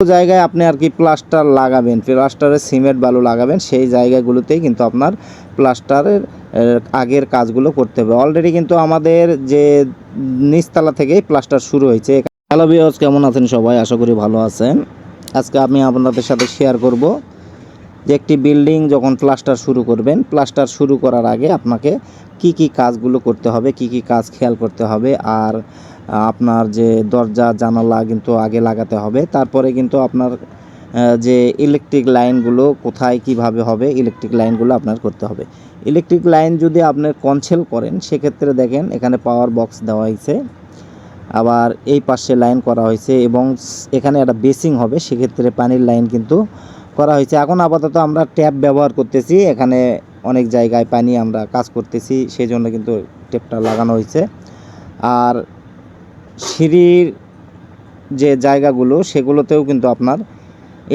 জায়গায় আপনি আর কি প্লাস্টার লাগাবেন প্লাস্টারের সিমেন্ট বালু লাগাবেন, সেই জায়গাগুলোতেই কিন্তু আপনার প্লাস্টারের আগের কাজগুলো করতে হবে। অলরেডি কিন্তু আমাদের যে নিচতলা থেকেই প্লাস্টার শুরু হয়েছে। হ্যালো বিয়স কেমন আছেন সবাই? আশা করি ভালো আছেন। আজকে আমি আপনাদের সাথে শেয়ার করব যে একটি বিল্ডিং যখন প্লাস্টার শুরু করবেন, প্লাস্টার শুরু করার আগে আপনাকে কি কি কাজগুলো করতে হবে, কি কি কাজ খেয়াল করতে হবে, আর আপনার যে দরজা, জানালা কিন্তু আগে লাগাতে হবে। তারপরে কিন্তু আপনার যে ইলেকট্রিক লাইনগুলো কোথায় কীভাবে হবে ইলেকট্রিক লাইনগুলো আপনার করতে হবে। ইলেকট্রিক লাইন যদি আপনার কনসেল করেন, সেক্ষেত্রে দেখেন এখানে পাওয়ার বক্স দেওয়া হয়েছে। আবার এই পাশে লাইন করা হয়েছে এবং এখানে একটা বেসিং হবে, সেক্ষেত্রে পানির লাইন কিন্তু করা হয়েছে। এখন আপাতত আমরা ট্যাপ ব্যবহার করতেছি। এখানে অনেক জায়গায় পানি আমরা কাজ করতেছি সেই জন্য কিন্তু ট্যাপটা লাগানো হয়েছে। আর সিঁড়ির যে জায়গাগুলো, সেগুলোতেও কিন্তু আপনার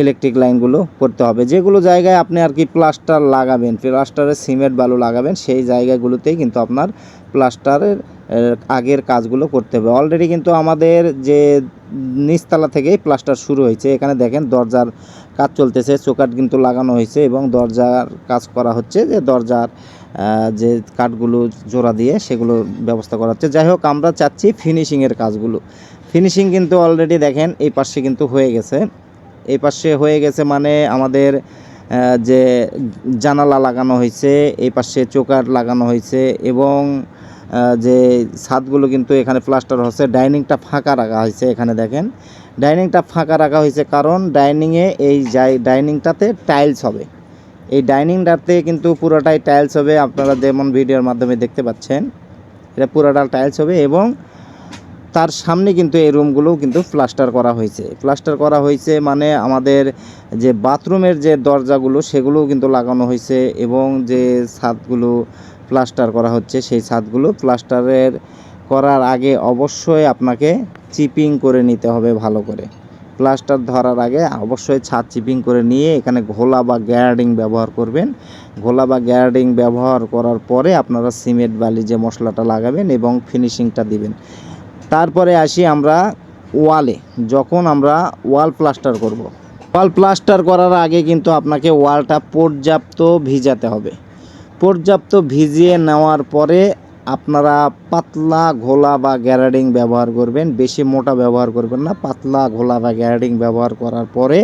ইলেকট্রিক লাইনগুলো করতে হবে। যেগুলো জায়গায় আপনি আর কি প্লাস্টার লাগাবেন প্লাস্টারের সিমেন্ট বালু লাগাবেন, সেই জায়গাগুলোতেই কিন্তু আপনার প্লাস্টারের আগের কাজগুলো করতে হবে। অলরেডি কিন্তু আমাদের যে নিচতলা থেকেই প্লাস্টার শুরু হয়েছে। এখানে দেখেন দরজার কাজ চলতেছে চোকাট কিন্তু লাগানো হয়েছে এবং দরজার কাজ করা হচ্ছে যে দরজার যে কাঠগুলো জোড়া দিয়ে সেগুলো ব্যবস্থা করা হচ্ছে। যাই হোক, আমরা চাচ্ছি ফিনিশিংয়ের কাজগুলো। ফিনিশিং কিন্তু অলরেডি দেখেন, এই পাশে কিন্তু হয়ে গেছে। এই পাশে হয়ে গেছে মানে আমাদের যে জানালা লাগানো হয়েছে, এই পাশে চোকার লাগানো হয়েছে এবং যে ছাদগুলো কিন্তু এখানে প্লাস্টার হচ্ছে, ডাইনিংটা ফাঁকা রাখা হয়েছে এখানে দেখেন। ডাইনিংটা ফাঁকা রাখা হয়েছে কারণ ডাইনিংয়ে এই যাই ডাইনিংটাতে টাইলস হবে। এই ডাইনিংটাতে কিন্তু পুরোটাই টাইলস হবে, আপনারা যেমন ভিডিওর মাধ্যমে দেখতে পাচ্ছেন, এটা পুরোটা টাইলস হবে এবং তার সামনে কিন্তু এই রুমগুলোও কিন্তু প্লাস্টার করা হয়েছে। প্লাস্টার করা হয়েছে মানে আমাদের যে বাথরুমের যে দরজাগুলো, সেগুলোও কিন্তু লাগানো হয়েছে এবং যে ছাদগুলো প্লাস্টার করা হচ্ছে, সেই ছাদগুলো। প্লাস্টারের করার আগে অবশ্যই আপনাকে চিপিং করে নিতে হবে ভালো করে। প্লাস্টার ধরার আগে অবশ্যই ছাদ চিপিং করে নিয়ে এখানে ঘোলা বা গ্যারাডিং ব্যবহার করবেন। ঘোলা বা গ্যারাডিং ব্যবহার করার পরে আপনারা সিমেন্ট, বালি যে মশলাটা লাগাবেন এবং ফিনিশিংটা দিবেন। তারপরে আসি আমরা ওয়ালে। যখন আমরা ওয়াল প্লাস্টার করব। ওয়াল প্লাস্টার করার আগে কিন্তু আপনাকে ওয়ালটা পর্যাপ্ত ভিজাতে হবে। পর্যাপ্ত ভিজিয়ে নেওয়ার পরে আপনারা পাতলা ঘোলা বা গ্যারাডিং ব্যবহার করবেন, বেশি মোটা ব্যবহার করবেন না, পাতলা ঘোলা বা গ্যারাডিং ব্যবহার করার পরে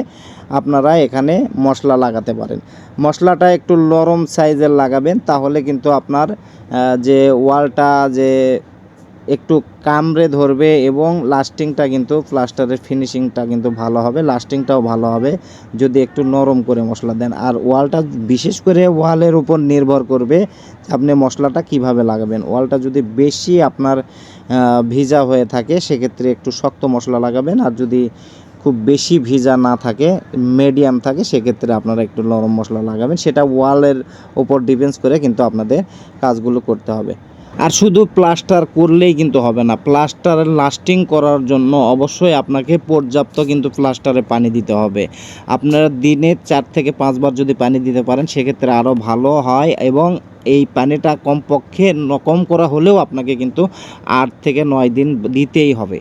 আপনারা এখানে মশলা লাগাতে পারেন। মশলাটা একটু নরম সাইজের লাগাবেন, তাহলে কিন্তু আপনার যে ওয়ালটা, যে একটু কামড়ে ধরবে এবং লাস্টিংটা কিন্তু প্লাস্টারের ফিনিশিংটা কিন্তু ভালো হবে লাস্টিংটাও ভালো হবে। যদি একটু নরম করে মশলা দেন, আর ওয়ালটা বিশেষ করে ওয়ালের উপর নির্ভর করবে আপনি মশলাটা কীভাবে লাগাবেন। ওয়ালটা যদি বেশি আপনার ভিজা হয়ে থাকে, সেক্ষেত্রে একটু শক্ত মশলা লাগাবেন, আর যদি খুব বেশি ভিজা না থাকে মিডিয়াম থাকে, সেক্ষেত্রে আপনারা একটু নরম মশলা লাগাবেন। সেটা ওয়ালের ওপর ডিপেন্ডস করে কিন্তু আপনাদের কাজগুলো করতে হবে। আর শুধু প্লাস্টার করলেই কিন্তু হবে না। প্লাস্টারের লাস্টিং করার জন্য অবশ্যই আপনাকে পর্যাপ্ত কিন্তু প্লাস্টারে পানি দিতে হবে। আপনারা দিনে চার থেকে পাঁচবার যদি পানি দিতে পারেন, সেক্ষেত্রে আরও ভালো হয় এবং এই পানিটা কমপক্ষে কম করা হলেও আপনাকে কিন্তু আট থেকে নয় দিন দিতেই হবে।